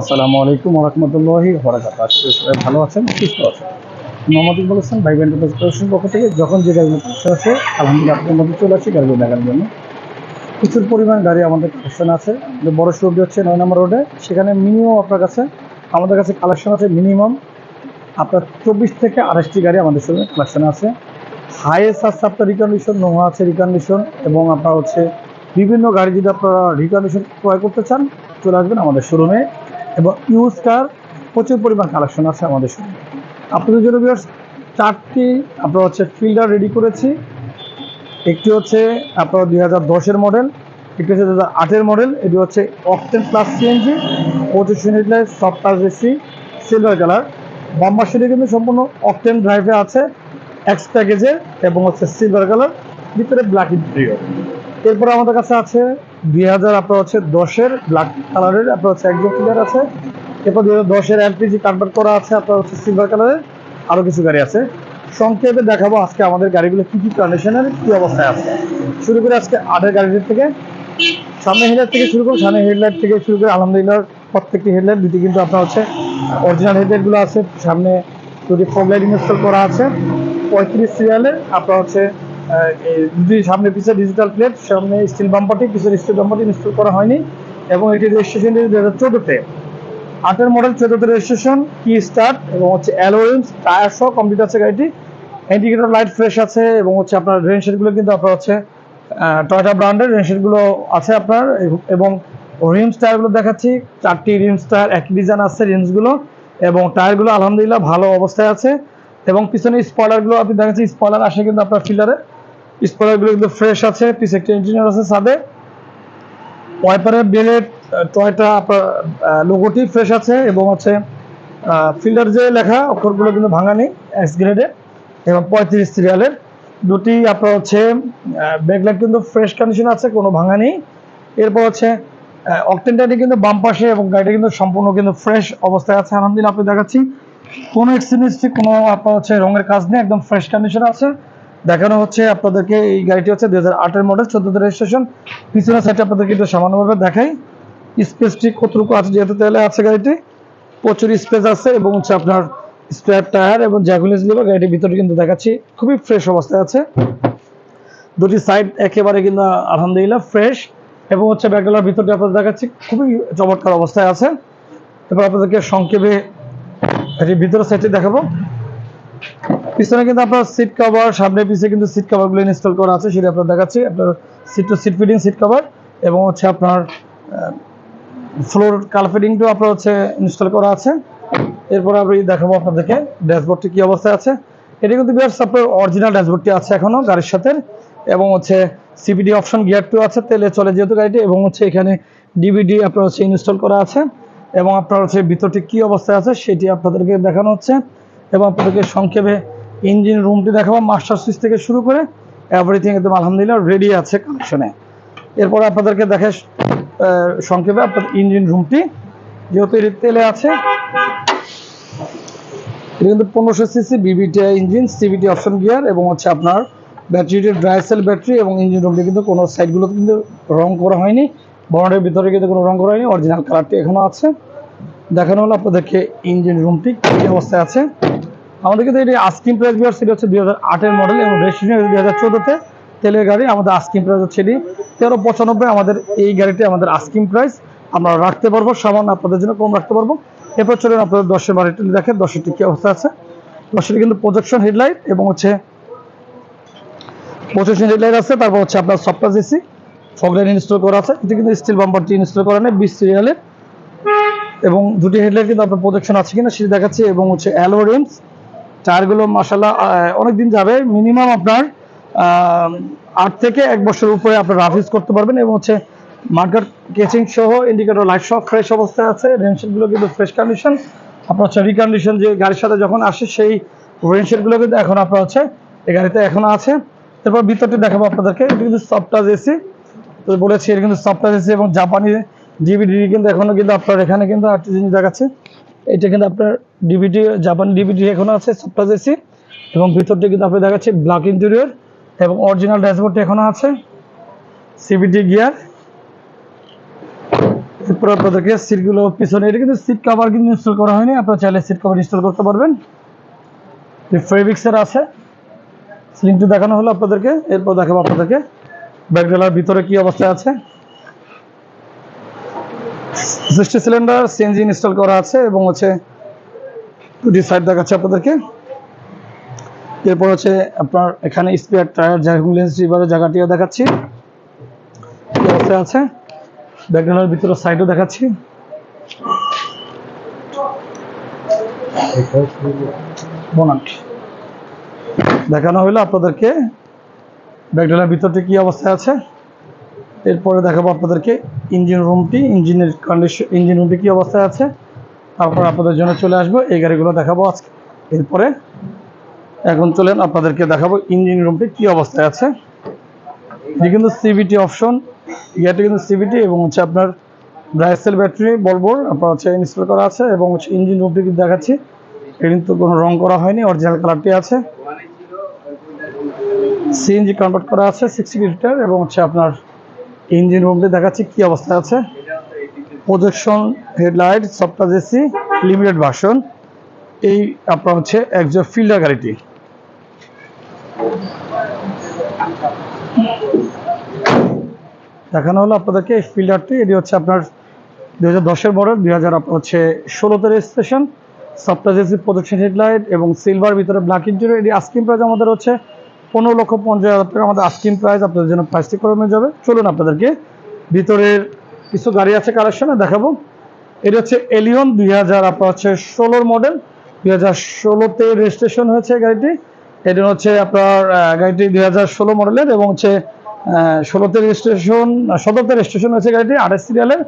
আসসালামু আলাইকুম বরাকাত সবাই ভালো আছেন, সুস্থ আছেন। মোহাম্মদ হোসেন, ভাই ব্যান্ড পক্ষ থেকে যখন যে আছে আলহামদুলিল্লাহ আপনার মধ্যে চলে দেখার জন্য। প্রচুর পরিমাণ গাড়ি আমাদের কালেকশন আছে। বড় হচ্ছে নয় নম্বর রোডে সেখানে মিনিমাম আপনার কাছে, আমাদের কাছে কালেকশন আছে মিনিমাম আপনার চব্বিশ থেকে আড়াইশটি গাড়ি আমাদের সঙ্গে কালেকশন আছে। হাইয়েস্ট আছে আপনার রিকন্ডিশন নোহা আছে রিকন্ডিশন এবং আপনার হচ্ছে বিভিন্ন গাড়ি যদি আপনারা রিকন্ডিশন ক্রয় করতে চান চলে আসবেন আমাদের শোরুমে এবং ইউজ কার প্রচুর পরিমাণ কালেকশন আছে আমাদের শোরুমে আপনাদের জন্য বিয়ার্স চারটি আপনার হচ্ছে ফিল্টার রেডি করেছি। একটি হচ্ছে আপনার দুই হাজার দশের মডেল একটি হচ্ছে দু হাজার আটের মডেল এটি হচ্ছে অকটেন প্লাস সিএনজি পঁচিশ unit light soft touch AC silver colour bumper সেটি কিন্তু সম্পূর্ণ অকটেন ড্রাইভে আছে এক্স প্যাকেজের এবং হচ্ছে সিলভার কালার ভিতরে ব্ল্যাক ইন্টেরিয়র এরপর আমাদের কাছে আছে দুই হাজার আপনার হচ্ছে দশের ব্ল্যাক কালারের আপনার হচ্ছে একজন ফিল্টার আছে। এরপর দুই হাজার দশের এলপিজি কনভার্ট করা আছে, আপনার হচ্ছে সিলভার কালারের আরও কিছু গাড়ি আছে। সংক্ষেপে দেখাবো আজকে আমাদের গাড়িগুলো কী কী কন্ডিশনের কী অবস্থায় আছে। শুরু করে আজকে আটের গাড়িটির থেকে। সামনে হেডলাইট থেকে শুরু করে, সামনে হেডলাইট থেকে শুরু করে, আলহামদুলিল্লাহ প্রত্যেকটি হেডলাইট দুটি কিন্তু আপনার হচ্ছে অরিজিনাল হেডলাইটগুলো আছে। সামনে দুটি ফোক লাইট ইনস্টল করা আছে। পঁয়ত্রিশ সিরিয়ালের আপনার হচ্ছে দুটি সামনে পিছিয়ে ডিজিটাল প্লেট সামনে স্টিল বাম্পারটি পিছের স্টিল বাম্পারটি ইনস্টল করা হয়নি এবং এটি রেজিস্ট্রেশন দু হাজার চোদ্দোতে আটের মডেল চোদ্দোতে রেজিস্ট্রেশন কি স্টার্ট এবং হচ্ছে অ্যালোয়েন্স টায়ার সহ কমপ্লিট আছে গাড়িটি। ইন্ডিকেটর লাইট ফ্রেশ আছে এবং হচ্ছে আপনার রেন শেডগুলো কিন্তু আপনার হচ্ছে টয়টা ব্র্যান্ডের রেন শেডগুলো আছে আপনার এবং- এবং রিমস টায়ারগুলো দেখাচ্ছি। চারটি রিমস টায়ার একই ডিজাইন আছে রিমসগুলো এবং টায়ারগুলো আলহামদুলিল্লাহ ভালো অবস্থায় আছে এবং পিছনে স্পয়লারগুলো আপনি দেখাচ্ছি স্পয়লার আসে কিন্তু আপনার ফিল্ডারে স্পয়লারগুলো কিন্তু ফ্রেশ আছে পিছে একটা আছে সাদে। ওয়াইপারের বেলেট টয়টা আপনার লোগোটি ফ্রেশ আছে এবং হচ্ছে ফিল্ডার যে লেখা, অক্ষরগুলো কিন্তু ভাঙা নেই এক্স গ্রেডে এবং পঁয়ত্রিশ সিরিয়ালের দুটি আপনার হচ্ছে ব্যাকলাইট কিন্তু ফ্রেশ কন্ডিশন আছে, কোনো ভাঙা নেই। এরপর হচ্ছে অকটেনটাটি কিন্তু বাম পাশে এবং গাড়িটা কিন্তু সম্পূর্ণ কিন্তু ফ্রেশ অবস্থায় আছে। আলহামদুলিল্লাহ আপনি দেখাচ্ছি। কোনো এক্সিডেন্সটি কোনো আপনার হচ্ছে রঙের কাজ নেই, একদম ফ্রেশ কন্ডিশন আছে। দেখানো হচ্ছে আপনাদেরকে, এই গাড়িটি হচ্ছে দুই হাজার আটের মডেল চোদ্দোতে রেজিস্ট্রেশন পিছনের সাইডে আপনাদেরকে একটু সামান্যভাবে দেখাই। স্পেসটি কতটুকু আছে, যেহেতু তেলে আছে গাড়িটি? প্রচুর স্পেস আছে এবং হচ্ছে আপনার স্পেয়ার টায়ার এবং জ্যাগুলেসগুলো গাড়িটির ভিতরে কিন্তু দেখাচ্ছি। খুবই ফ্রেশ অবস্থায় আছে। দুটি সাইড একেবারে কিন্তু আলহামদুলিল্লাহ ফ্রেশ এবং হচ্ছে ব্যাগগুলোর ভিতরটা আপনাদের দেখাচ্ছি, খুবই চমৎকার অবস্থায় আছে। এবার আপনাদেরকে সংক্ষেপে এটির ভিতরের সাইডটি দেখাবো। পিছনে কিন্তু আপনার সিট কভার সামনে পিছে কিন্তু সিট কভারগুলো ইনস্টল করা আছে, সেটা আপনার দেখাচ্ছি। আপনার seat to seat fitting seat cover এবং হচ্ছে আপনার ফ্লোর কার্পেটিংটাও আপনার হচ্ছে ইনস্টল করা আছে। এরপর আমি দেখাবো আপনাদেরকে ড্যাশবোর্ডটি কি অবস্থায় আছে। এটি কিন্তু বিয়ার্স আপনার অরিজিনাল ড্যাশবোর্ডটি আছে এখনও গাড়ির সাথে, এবং হচ্ছে সিপিডি অপশন গিয়ার টু আছে, তেলে চলে যেহেতু গাড়িটি, এবং হচ্ছে এখানে ডিভিডি আপনার হচ্ছে ইনস্টল করা আছে। এবং আপনার হচ্ছে ভিতরটি কি অবস্থায় আছে, সেটি আপনাদেরকে দেখানো হচ্ছে। এবং আপনাদেরকে সংক্ষেপে ইঞ্জিন রুমটি দেখাবো মাস্টার সুইচ থেকে শুরু করে এভরিথিং একদম আলহামদুলিল্লাহ রেডি আছে কানেকশনে এরপর আপনাদেরকে দেখে সংক্ষেপে আপনার ইঞ্জিন রুমটি, যেহেতু এটি তেলে আছে, এটা কিন্তু পনেরোশো CC VVT engine CVT option gear এবং হচ্ছে আপনার ব্যাটারিটি ড্রাই সেল ব্যাটারি এবং ইঞ্জিন রুমটি কিন্তু কোনো সাইডগুলো কিন্তু রং করা হয়নি বর্ণের ভিতরে কিন্তু কোনো রং করা হয়নি অরিজিনাল কালারটি এখনও আছে। দেখানো হলো আপনাদেরকে ইঞ্জিন রুমটি কী অবস্থায় আছে। আমাদের কিন্তু এটি আস্কিং প্রাইস বিয়ার সেটি হচ্ছে দুই হাজার মডেল এবং রেজিস্ট্রেশন দুই হাজার চোদ্দোতে। তেলের গাড়ি, আমাদের আস্কিং প্রাইস হচ্ছে এটি তেরো পঁচানব্বই, আমাদের এই গাড়িটি আমাদের আস্কিং প্রাইস আমরা রাখতে পারব সামান আপনাদের জন্য কম রাখতে পারব। এরপর চলুন আপনাদের দশের বাড়িটি দেখেন দশেরটি কী অবস্থা আছে। দশেরটি কিন্তু প্রজেকশন হেডলাইট এবং হচ্ছে প্রজেকশন হেডলাইট আছে, তারপর হচ্ছে আপনার সফটওয়্যার এসি ফগলাইন ইনস্টল করা আছে। এটি কিন্তু স্টিল বাম্পারটি ইনস্টল করা নেই বিশ সিরিয়ালের এবং দুটি হেডলাইট কিন্তু আপনার প্রজেকশন আছে কিনা সেটি দেখাচ্ছে, এবং হচ্ছে অ্যালো টায়ারগুলো মাসাল্লাহ অনেক দিন যাবে। মিনিমাম আপনার আট থেকে এক বছরের উপরে আপনার রাফ ইউজ করতে পারবেন এবং হচ্ছে মার্কেট কেচিং সহ ইন্ডিকেটর লাইট সহ ফ্রেশ অবস্থায় আছে। রেনশেডগুলো কিন্তু ফ্রেশ কন্ডিশন আপনার হচ্ছে রিকন্ডিশন যে গাড়ির সাথে যখন আসে, সেই রেনশেডগুলো কিন্তু এখন আপনার হচ্ছে এই গাড়িতে এখনও আছে। তারপর ভিতরটি দেখাবো আপনাদেরকে। এটা কিন্তু সফটাজ এসি তো বলেছি, এটা কিন্তু সফটাজ এসি এবং জাপানি ডিভিডি কিন্তু এখনও কিন্তু আপনার এখানে কিন্তু আরেকটি জিনিস দেখাচ্ছে। এটা কিন্তু আপনার ডিভিডি জাপান ডিভিডি এখনও আছে সফটাজ এসি এবং ভিতরটি কিন্তু আপনি দেখাচ্ছি ব্ল্যাক ইন্টেরিয়র এবং অরিজিনাল ড্যাশবোর্ডটি এখনও আছে। সিবিটি গিয়ার এরপর আপনাদেরকে সিটগুলো পিছনে, এটা কিন্তু সিট কভার কিন্তু ইনস্টল করা হয়নি, আপনারা চাইলে সিট কভার ইনস্টল করতে পারবেন। ফেব্রিক্সের আছে সিলিংটি দেখানো হলো আপনাদেরকে, এরপর দেখাবো আপনাদেরকে। ব্যাকডেলার ভিতরে কি অবস্থায় আছে। সিক্সটি সিলিন্ডার সিএনজি ইনস্টল করা আছে এবং হচ্ছে দুটি সাইড দেখাচ্ছে আপনাদেরকে। এরপর হচ্ছে আপনার এখানে স্পেয়ার টায়ার লেন্স রিভারের জায়গাটিও দেখাচ্ছি। আছে। ব্যাকগ্রাউন্ডের ভিতরে সাইডও দেখাচ্ছি। দেখানো হলো আপনাদেরকে। ব্যাকগ্রাউন্ডের ভিতরটি কি অবস্থায় আছে? এরপরে দেখাবো আপনাদেরকে ইঞ্জিন রুমটি ইঞ্জিনের কন্ডিশন ইঞ্জিন রুমটি কী অবস্থায় আছে? তারপর আপনাদের জন্য চলে আসব, এই গাড়িগুলো দেখাবো আজকে। এরপরে এখন চলেন আপনাদেরকে দেখাবো ইঞ্জিন রুমটি কী অবস্থায় আছে। এটি কিন্তু সিবিটি অপশন ইয়াটি কিন্তু সিবিটি এবং হচ্ছে আপনার ব্রাইসেল ব্যাটারি বলবোর আপনার হচ্ছে ইনস্টল করা আছে এবং হচ্ছে ইঞ্জিন রুমটি কিন্তু দেখাচ্ছি। এটা কিন্তু কোনো রং করা হয়নি অরিজিনাল কালারটি আছে। সিএনজি কনভার্ট করা আছে সিক্সটি লিটার এবং হচ্ছে আপনার ইঞ্জিন রুমটি দেখাচ্ছি, কি অবস্থা আছে? Projection headlight software AC limited version এই আপনার হচ্ছে একজন ফিল্ডার গাড়িটি। দেখানো হলো আপনাদেরকে এই ফিল্ডারটি এটি হচ্ছে আপনার দু হাজার দশের মডেল দুই হাজার আপনার হচ্ছে ষোলোতে registration software AC projection headlight এবং সিলভার ভিতরে ব্ল্যাক ইন্টেরিয়র এটি আস্কিং প্রাইস আমাদের হচ্ছে পনেরো লক্ষ পঞ্চাশ হাজার টাকা আমাদের আস্কিং প্রাইস আপনাদের জন্য প্রাইসটি করে নিয়ে যাবে। চলুন আপনাদেরকে ভিতরের কিছু গাড়ি আছে কালেকশনে দেখাবো। এটা হচ্ছে এলিয়ন দুই হাজার, আপনার হচ্ছে ষোলোর মডেল দুই হাজার ষোলোতে রেজিস্ট্রেশন হয়েছে গাড়িটি। এটা হচ্ছে আপনার গাড়িটি দুই হাজার ষোলো মডেলের এবং হচ্ছে ষোলোতে রেজিস্ট্রেশন সতেরোতে রেজিস্ট্রেশন হয়েছে গাড়িটি আঠাশ সিরিয়ালের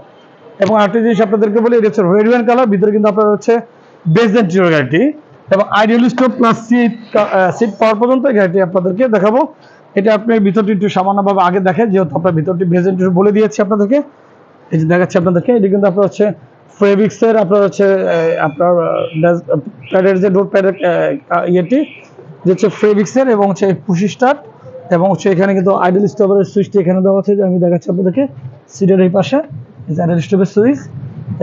এবং আরেকটি জিনিস আপনাদেরকে বলি, এটা হচ্ছে রেড কালার ভিতরে কিন্তু আপনার হচ্ছে বেজেন্ট জিরো গাড়িটি। এবং আইডিয়ালিস্ট প্লাস সিট সিট পাওয়ার পর্যন্ত গাড়িটি আপনাদেরকে দেখাবো। এটা আপনি ভিতরটি একটু সামান্যভাবে আগে দেখেন, যেহেতু আপনার ভিতরটি ভেজেন্ট বলে দিয়েছি আপনাদেরকে। এই যে দেখাচ্ছি আপনাদেরকে, এটি কিন্তু আপনার হচ্ছে ফেব্রিক্সের আপনার হচ্ছে আপনার প্যাডের যে ডোর প্যাডের ইয়েটি, যে হচ্ছে ফেব্রিক্সের এবং হচ্ছে পুশি স্টার্ট, এবং হচ্ছে এখানে কিন্তু আইডল স্টোভের সুইচটি এখানে দেওয়া আছে, যে আমি দেখাচ্ছি আপনাদেরকে সিটের এই পাশে আইডল স্টপের সুইচ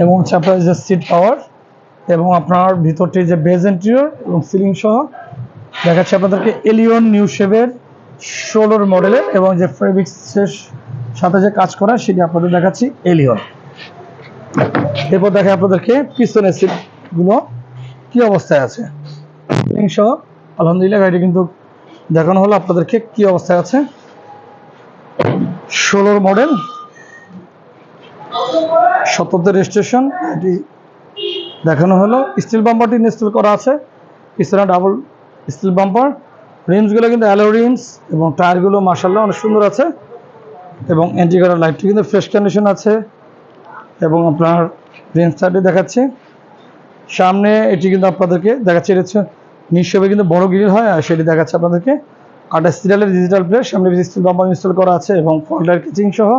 এবং হচ্ছে আপনার যে সিট পাওয়ার এবং আপনার ভিতরটি যে বেজ এন্ট্রিওর এবং সিলিং সহ, দেখাচ্ছি আপনাদেরকে এলিয়ন নিউ শেভের ষোলোর মডেলের এবং যে ফেব্রিক্সের সাথে যে কাজ করা, সেটি আপনাদের দেখাচ্ছি এলিয়ন এরপর দেখে আপনাদেরকে পিছনের সিটগুলো কি অবস্থায় আছে। সিলিং সহ, আলহামদুলিল্লাহ, গাড়িটি কিন্তু দেখানো হলো আপনাদেরকে কি অবস্থায় আছে। ষোলোর মডেল সত্তরতে রেজিস্ট্রেশন এটি দেখানো হলো। স্টিল বাম্পারটি ইনস্টল করা আছে। পিছনে ডাবল স্টিল বাম্পার রিমসগুলো কিন্তু অ্যালো রিমস এবং টায়ারগুলো মার্শাল্লাহ অনেক সুন্দর আছে। এবং এন্টিকার লাইটটি কিন্তু ফ্রেশ কন্ডিশন আছে। এবং আপনার রেঞ্জ সাইডে দেখাচ্ছে। সামনে এটি কিন্তু আপনাদেরকে দেখাচ্ছে। এটা হচ্ছে নিঃসবে কিন্তু বড় গ্রিল হয় আর সেটি দেখাচ্ছে আপনাদেরকে। আঠাশ সিরিয়ালের ডিজিটাল প্লেট সামনে স্টিল বাম্পার ইনস্টল করা আছে এবং ফল্ডার কিচিং সহ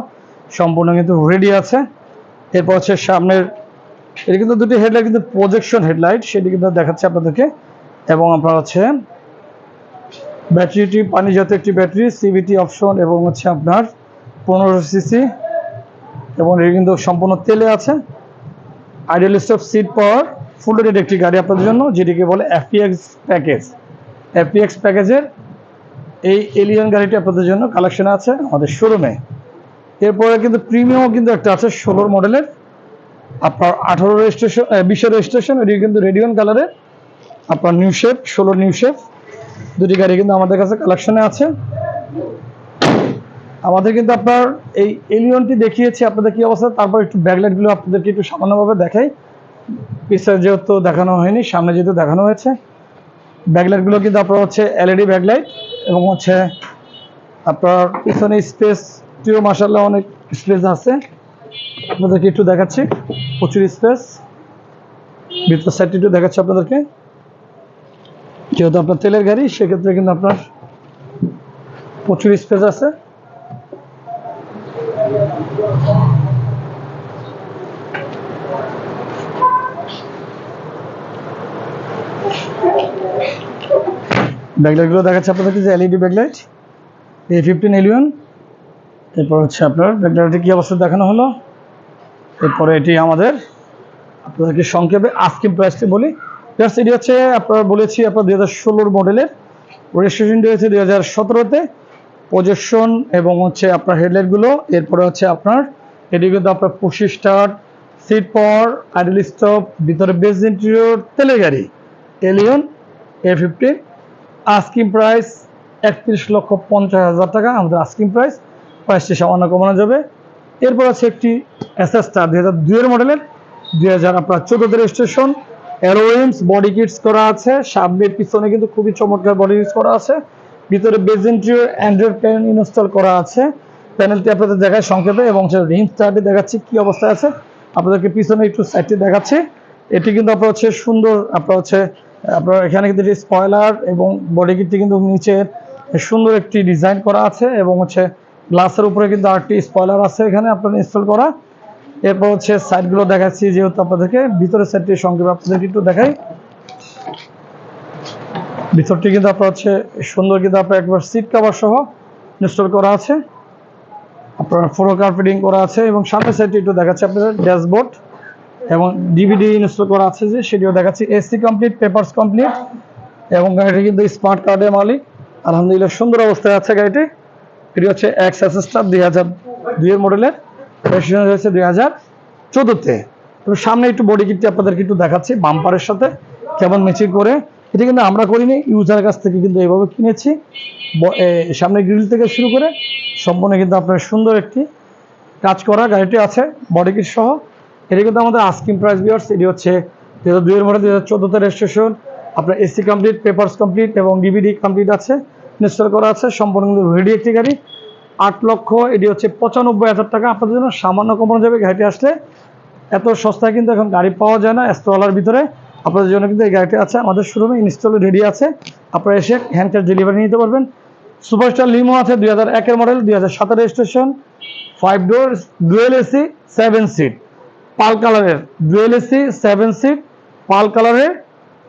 সম্পূর্ণ কিন্তু রেডি আছে। এরপর হচ্ছে সামনের এটা কিন্তু দুটি হেডলাইট কিন্তু প্রজেকশন হেডলাইট সেটি কিন্তু দেখাচ্ছে আপনাদেরকে। এবং আপনার হচ্ছে ব্যাটারিটি পানি জাতীয় একটি ব্যাটারি সিবিটি অপশন এবং হচ্ছে আপনার পনেরো সিসি এবং এটা কিন্তু সম্পূর্ণ তেলে আছে। Ideal stop seat power full red একটি গাড়ি আপনাদের জন্য, যেটিকে বলে এফপিএক্স প্যাকেজ এফপিএক্স প্যাকেজের এই এলিয়ান গাড়িটি আপনাদের জন্য কালেকশনে আছে আমাদের শোরুমে এরপরে কিন্তু প্রিমিয়ামও কিন্তু একটা আছে, ষোলোর মডেলের আপনার আঠারো রেজিস্ট্রেশন বিশের রেজিস্ট্রেশন এটি কিন্তু রেডিয়ন কালারের আপনার নিউ শেপ ষোলো নিউ শেপ দুটি গাড়ি কিন্তু আমাদের কাছে কালেকশনে আছে। আমাদের কিন্তু আপনার এই এলিয়নটি দেখিয়েছি, আপনাদের কি অবস্থা? তারপর একটু ব্যাকলাইটগুলো আপনাদেরকে একটু সামান্যভাবে দেখাই। পিছনে যেহেতু দেখানো হয়নি, সামনে যেহেতু দেখানো হয়েছে। ব্যাকলাইটগুলো কিন্তু আপনার হচ্ছে এলইডি ব্যাকলাইট এবং হচ্ছে আপনার পিছনে স্পেসটিও মাসাল্লাহ অনেক স্পেস আছে। আপনাদেরকে একটু দেখাচ্ছি। প্রচুর স্পেস ভিতর সাইডটি একটু দেখাচ্ছি আপনাদেরকে। যেহেতু আপনার তেলের গাড়ি, সেক্ষেত্রে কিন্তু আপনার প্রচুর স্পেস আছে। ব্যাকলাইটগুলো দেখাচ্ছে আপনাদেরকে, যে LED backlight A fifteen Allion এরপর হচ্ছে আপনার ব্যাকলাইটে কী অবস্থা দেখানো হলো? এরপরে এটি আমাদের আপনাদেরকে সংক্ষেপে আস্কিম প্রাইসটি বলি। প্লাস এটি হচ্ছে, আপনারা বলেছি, আপনার দুই হাজার ষোলোর মডেলের রেজিস্ট্রেশনটি হয়েছে দুই হাজার সতেরোতে। প্রজেকশন এবং হচ্ছে আপনার হেডলাইটগুলো এরপরে হচ্ছে আপনার, এটি কিন্তু আপনার push start seat power idle stop ভিতরে বেস ইন্টেরিয়র তেলের গাড়ি Allion A fifteen asking price একত্রিশ লক্ষ পঞ্চাশ হাজার টাকা, আমাদের আস্কিং প্রাইস প্রাইসটি সামান্য কমানো যাবে। এরপর আছে একটি এস এস স্টার দুই হাজার মডেলের। দুই হাজার আপনার চোদ্দোতে রেজিস্ট্রেশন অ্যারোইমস বডি কিটস করা আছে। সামনের পিছনে কিন্তু খুবই চমৎকার বডি কিটস করা আছে। ভিতরে বেজেন্ট্রিও অ্যান্ড্রয়েড প্যানেল ইনস্টল করা আছে। প্যানেলটি আপনাদের দেখায় সংক্ষেপে এবং সেটা রিম স্টারটি দেখাচ্ছি কি অবস্থায় আছে। আপনাদেরকে পিছনে একটু সাইডটি দেখাচ্ছি। এটি কিন্তু আপনার হচ্ছে সুন্দর, আপনার হচ্ছে, আপনার এখানে কিন্তু স্পয়লার এবং বডি কিটটি কিন্তু নিচে সুন্দর একটি ডিজাইন করা আছে এবং হচ্ছে গ্লাসের উপরে কিন্তু আরেকটি স্পয়লার আছে এখানে আপনার ইনস্টল করা। এরপর হচ্ছে সাইডগুলো দেখাচ্ছি, যেহেতু আপনাদেরকে ভিতরের সাইডটি সংক্ষেপে আপনাদেরকে একটু দেখাই। ভিতরটি কিন্তু আপনার হচ্ছে সুন্দর কিন্তু আপনার একবার সিট কাভার সহ ইনস্টল করা আছে। আপনার ফ্লোর কার্পেটিং করা আছে এবং সামনের সাইডটি একটু দেখাচ্ছে, আপনাদের ড্যাশবোর্ড এবং ডিভিডি ইনস্টল করা আছে যে, সেটিও দেখাচ্ছি। এসি কমপ্লিট পেপারস কমপ্লিট এবং গাড়িটি কিন্তু স্মার্ট কার্ডের মালিক। আলহামদুলিল্লাহ সুন্দর অবস্থায় আছে গাড়িটি। এটি হচ্ছে এক্স অ্যাসেস্টার দুই হাজার দুইয়ের মডেলের রেজিস্ট্রেশন হয়েছে দুই হাজার চোদ্দোতে। সামনে একটু বডি কিটটি আপনাদেরকে একটু দেখাচ্ছি বাম্পারের সাথে কেমন ম্যাচিং করে। এটা কিন্তু আমরা করিনি ইউজার কাছ থেকে কিন্তু এইভাবে কিনেছি। সামনে গ্রিল থেকে শুরু করে সম্পূর্ণ কিন্তু আপনার সুন্দর একটি কাজ করা গাড়িটি আছে বডি কিট সহ। এটা কিন্তু আমাদের আস্কিং প্রাইস বিয়ার্স এটি হচ্ছে দু হাজার দুইয়ের মডেল দু হাজার চোদ্দোতে রেজিস্ট্রেশন আপনার এসি কমপ্লিট পেপারস কমপ্লিট এবং ডিভিডি কমপ্লিট আছে। ইনস্টল করা আছে, সম্পূর্ণ কিন্তু রেডি একটি গাড়ি। আট লক্ষ, এটি হচ্ছে পঁচানব্বই হাজার টাকা। আপনাদের জন্য সামান্য কমানো যাবে গাড়িটি আসলে এত সস্তায় কিন্তু এখন গাড়ি পাওয়া যায় না, স্টলার ভিতরে। আপনাদের জন্য কিন্তু এই গাড়িটি আছে। আমাদের শোরুমে ইনস্টল রেডি আছে। আপনারা এসে হ্যান্ড ক্যাশ ডেলিভারি নিতে পারবেন। সুপারস্টার লিমো আছে, দুই হাজার একের মডেল দুই হাজার সাতের registration five door dual AC seven seat pearl কালারের dual AC seven seat pearl কালারের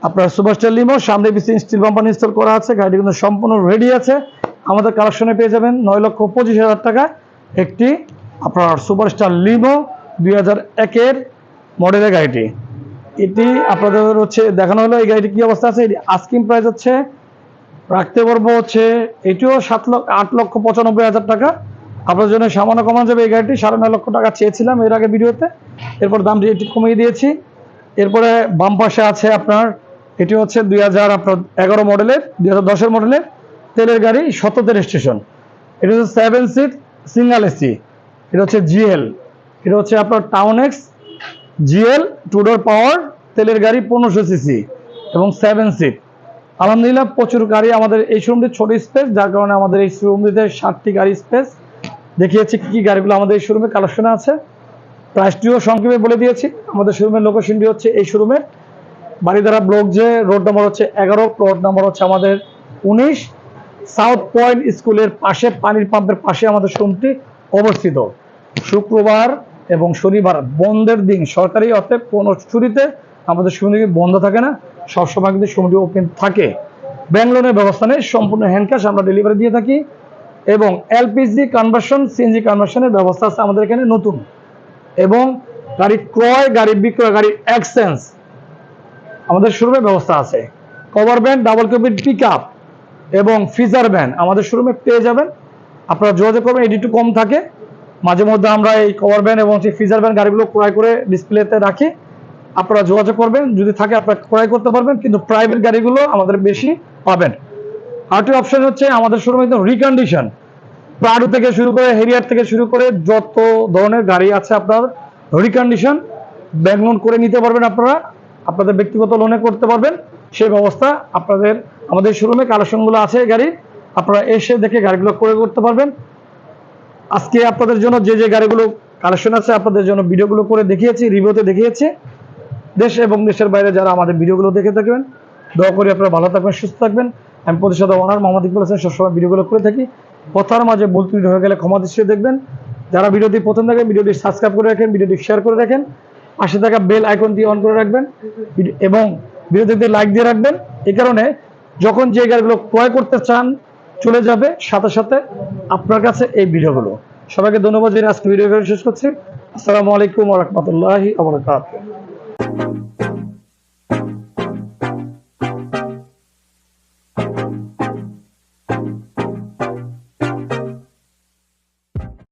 আপনার সুপারস্টার লিমো, সামনে পিছিয়ে স্টিল বাম্পার ইনস্টল করা আছে। গাড়িটি কিন্তু সম্পূর্ণ রেডি আছে। আমাদের কালেকশনে পেয়ে যাবেন নয় লক্ষ পঁচিশ হাজার টাকা। একটি আপনার সুপারস্টার লিমো দুই হাজার একের মডেলের গাড়িটি। এটি আপনাদের হচ্ছে দেখানো হলো, এই গাড়িটি কি অবস্থা আছে? এটি আস্কিং প্রাইস হচ্ছে, রাখতে পারব হচ্ছে, এটিও সাত লক্ষ, আট লক্ষ পঁচানব্বই হাজার টাকা। আপনার জন্য সামান্য কমানো যাবে এই গাড়িটি, সাড়ে নয় লক্ষ টাকা চেয়েছিলাম এর আগে ভিডিওতে। এরপর দামটি একটু কমিয়ে দিয়েছি। এরপরে বাম পাশে আছে আপনার এটি হচ্ছে দুই হাজার আপনার এগারো মডেলের, দুই হাজার দশের মডেলের তেলের গাড়ি সততের স্টেশন। এটা হচ্ছে সেভেন সিট সিঙ্গেল এসি এটা হচ্ছে জিএল এটা হচ্ছে আপনার town X GL two door power তেলের গাড়ি পনেরোশো সিসি এবং সেভেন সিট আলহামদুলিল্লাহ প্রচুর গাড়ি আমাদের এই শোরুমটি ছোট স্পেস যার কারণে আমাদের এই শোরুমটিতে ষাটটি গাড়ি স্পেস দেখিয়েছি কী কী গাড়িগুলো আমাদের এই শোরুমে কালেকশনে আছে। প্রাইসটিও সংক্ষেপে বলে দিয়েছি। আমাদের শোরুমের লোকেশনটি হচ্ছে এই শোরুমের বাড়িধারা ব্লক যে রোড নম্বর হচ্ছে এগারো, প্লট নম্বর হচ্ছে আমাদের উনিশ, সাউথ পয়েন্ট স্কুলের পাশে, পানির পাম্পের পাশে আমাদের শোরুমটি অবস্থিত। শুক্রবার এবং শনিবার বন্ধের দিন, সরকারি অর্থে কোনো ছুটিতে আমাদের শোরুম বন্ধ থাকে না, সবসময় কিন্তু শোরুমটি ওপেন থাকে। ব্যাংক ব্যবস্থা নেই, সম্পূর্ণ হ্যান্ড ক্যাশ আমরা ডেলিভারি দিয়ে থাকি এবং এলপিজি কনভার্সন সিএনজি কনভার্সনের ব্যবস্থা আছে আমাদের এখানে নতুন। এবং গাড়ি ক্রয়, গাড়ি বিক্রয় গাড়ি এক্সচেঞ্জ আমাদের শোরুমে ব্যবস্থা আছে। কভার ব্যান্ড ডাবল কপির পিক আপ এবং ফিজার ভ্যান আমাদের শোরুমে পেয়ে যাবেন। আপনারা যোগাযোগ করবেন, এটি একটু কম থাকে। মাঝে মধ্যে আমরা এই কভার ভ্যান এবং সেই ফিজার ভ্যান গাড়িগুলো ক্রয় করে ডিসপ্লেতে রাখি। আপনারা যোগাযোগ করবেন, যদি থাকে আপনারা ক্রয় করতে পারবেন, কিন্তু প্রাইভেট গাড়িগুলো আমাদের বেশি পাবেন। আরেকটি অপশন হচ্ছে আমাদের শোরুমে একদম রিকন্ডিশন প্রাডু থেকে শুরু করে হেরিয়ার থেকে শুরু করে যত ধরনের গাড়ি আছে আপনার রিকন্ডিশন ব্যাংক করে নিতে পারবেন আপনারা। আপনাদের ব্যক্তিগত লোনে করতে পারবেন। সেই ব্যবস্থা আপনাদের আমাদের শোরুমে কালেকশনগুলো আছে গাড়ির। আপনারা এসে দেখে গাড়িগুলো করে করতে পারবেন। আজকে আপনাদের জন্য যে যে গাড়িগুলো কালেকশন আছে, আপনাদের জন্য ভিডিওগুলো করে দেখিয়েছি, রিভিউতে দেখিয়েছি। দেশ এবং দেশের বাইরে যারা আমাদের ভিডিওগুলো দেখে থাকবেন, দয়া করে আপনারা ভালো থাকবেন, সুস্থ থাকবেন। আমি প্রতিশত ওনার মোহাম্মদ ইকবাল হোসেন, সবসময় ভিডিওগুলো করে থাকি। কথার মাঝে ত্রুটি হয়ে গেলে ক্ষমা দৃষ্টিতে দেখবেন। যারা ভিডিওটি প্রথম দেখেন, ভিডিওটি সাবস্ক্রাইব করে রাখেন, ভিডিওটি শেয়ার করে রাখেন। পাশে থাকা বেল আইকন দিয়ে অন করে রাখবেন। এবং বিরোধীদের লাইক দিয়ে রাখবেন। এই কারণে যখন যে গাড়িগুলো ক্রয় করতে চান, চলে যাবে। সাথে সাথে আপনার কাছে এই ভিডিওগুলো। সবাইকে ধন্যবাদ জানিয়ে আজকে ভিডিও শেষ করছি। আসসালামু আলাইকুম রহমতুল্লাহি আবরকাত